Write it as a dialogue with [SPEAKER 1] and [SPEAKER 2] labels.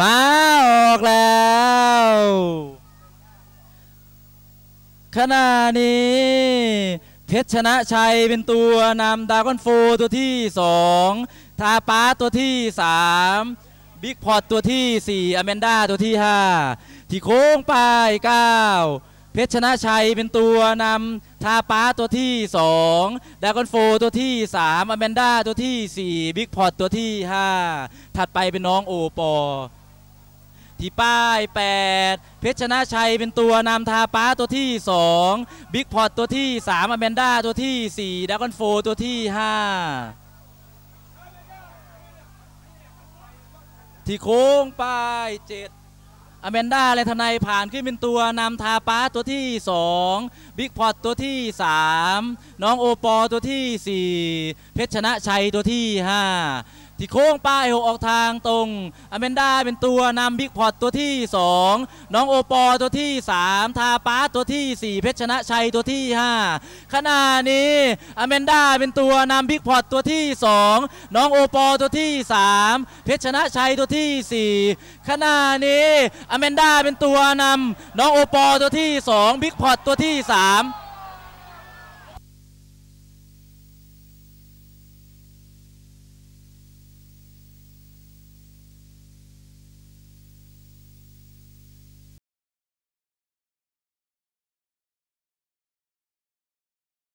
[SPEAKER 1] มาออกแล้วขณะนี้ เพชรชนะชัยเป็นตัวนำดากอนโฟตัวที่สองทาป้าตัวที่สามบิ๊กพอตตัวที่สี่อเมนด้าตัวที่ห้าที่โค้งปลา เพชรชนะชัยเป็นตัวนำทาป้าตัวที่สองดากอนโฟตัวที่สามอแมนด้าตัวที่สี่บิ๊กพอตตัวที่ห้าถัดไปเป็นน้องโอปอที่ป้าย 8 เพชรชนะชัยเป็นตัวนำทาป้าตัวที่ 2 บิ๊กพอตตัวที่ 3อแมนด้าตัวที่ 4ดากอนโฟตัวที่ 5ที่โค้งป้าย7 อแมนด้าและทนายผ่านขึ้นเป็นตัวนำทาป้าตัวที่ 2 บิ๊กพอตตัวที่ 3 น้องโอปอตัวที่ 4 เพชรชนะชัยตัวที่ 5 ที่โค้งป้ายหกออกทางตรงอเมนดาเป็นตัวนำบิ๊กพอตตัวที่ 2 น้องโอปอตัวที่ 3 ทาป้าตัวที่ 4 เพชรชนะชัยตัวที่ 5 ขณะนี้อเมนดาเป็นตัวนำบิ๊กพอตตัวที่ 2 น้องโอปอตัวที่ 3 เพชรชนะชัยตัวที่ 4 ขณะนี้อเมนดาเป็นตัวนำน้องโอปอตัวที่ 2 บิ๊กพอตตัวที่ 3